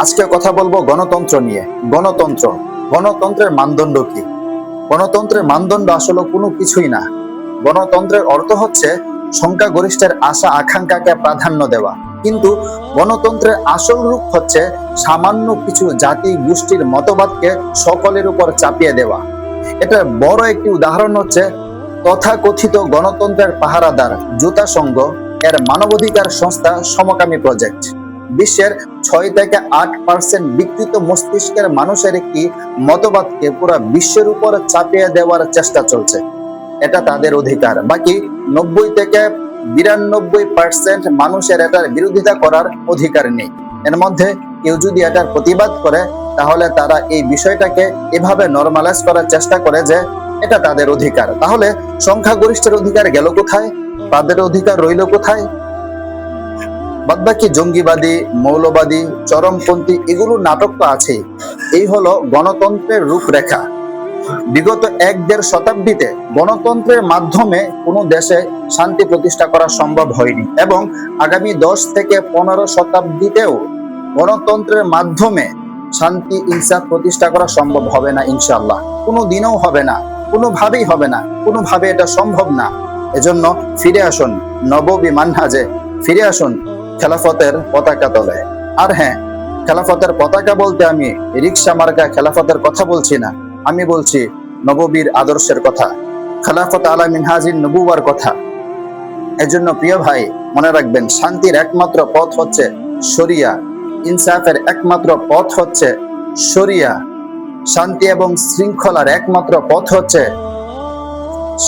আজকে কথা বলব গণতন্ত্র নিয়ে। গণতন্ত্র, গণতন্ত্রের মানদণ্ড কি? গণতন্ত্রের মানদণ্ড আসলে কোনো কিছুই না। গণতন্ত্রের অর্থ হচ্ছে সংখ্যাগরিষ্ঠের আশা আকাঙ্ক্ষাকে প্রাধান্য দেওয়া। কিন্তু গণতন্ত্রের আসল রূপ হচ্ছে সামান্য কিছু জাতি গোষ্ঠীর মতবাদকে সকলের উপর চাপিয়ে দেওয়া। এটার বড় একটি উদাহরণ হচ্ছে তথাকথিত গণতন্ত্রের পাহারাদার জুতা সংঘ এর মানবাধিকার সংস্থা সমকামী প্রজেক্ট। বিশ্বের ছয় থেকে আট পার্সেন্ট বিকৃত মস্তিষ্কের মানুষের একটি মতবাদকে পুরো বিশ্বের উপর চাপিয়ে দেওয়ার চেষ্টা চলছে। এটা তাদের অধিকার। বাকি নব্বই থেকে বিরানব্বই পার্সেন্ট মানুষের এটার বিরোধিতা করার অধিকার নেই। এর মধ্যে কেউ যদি এটার প্রতিবাদ করে, তাহলে তারা এই বিষয়টাকে এভাবে নর্মালাইজ করার চেষ্টা করে যে এটা তাদের অধিকার। তাহলে সংখ্যাগরিষ্ঠের অধিকার গেল কোথায়? তাদের অধিকার রইল কোথায়? বাদবাকি জঙ্গিবাদী, মৌলবাদী, চরমপন্থী, এগুলো নাটক তো আছেই এই হলো গণতন্ত্রের রূপরেখা। বিগত এক দেড় শতাব্দীতে গণতন্ত্রের মাধ্যমে কোনো দেশে শান্তি প্রতিষ্ঠা করা সম্ভব হয়নি এবং আগামী দশ থেকে পনেরো শতাব্দীতেও গণতন্ত্রের মাধ্যমে শান্তি ইনসাফ প্রতিষ্ঠা করা সম্ভব হবে না ইনশাল্লাহ কোনো দিনও হবে না, কোনোভাবেই হবে না, কোনোভাবে এটা সম্ভব না। এজন্য ফিরে আসুন নববী মানহাজে ফিরে আসুন, খেলাফতের পতাকা তলে। আর হ্যাঁ খেলাফতের পতাকা বলতে আমি রিক্সা মার্কা খেলাফতের কথা বলছি না। আমি বলছি নববীর আদর্শের কথা, খেলাফত আলা মিনহাজির নবুয়ার কথা। এজন্য প্রিয় ভাই, মনে রাখবেন, শান্তির একমাত্র পথ হচ্ছে শরিয়া। ইনসাফের একমাত্র পথ হচ্ছে শরিয়া। শান্তি এবং শৃঙ্খলার একমাত্র পথ হচ্ছে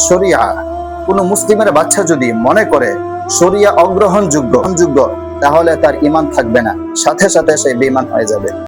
শরিয়া। কোনো মুসলিমের বাচ্চা যদি মনে করে শরিয়া অগ্রহণযোগ্য যোগ্য তাহলে তার ইমান থাকবে না। সাথে সাথে সে বেমান হয়ে যাবে।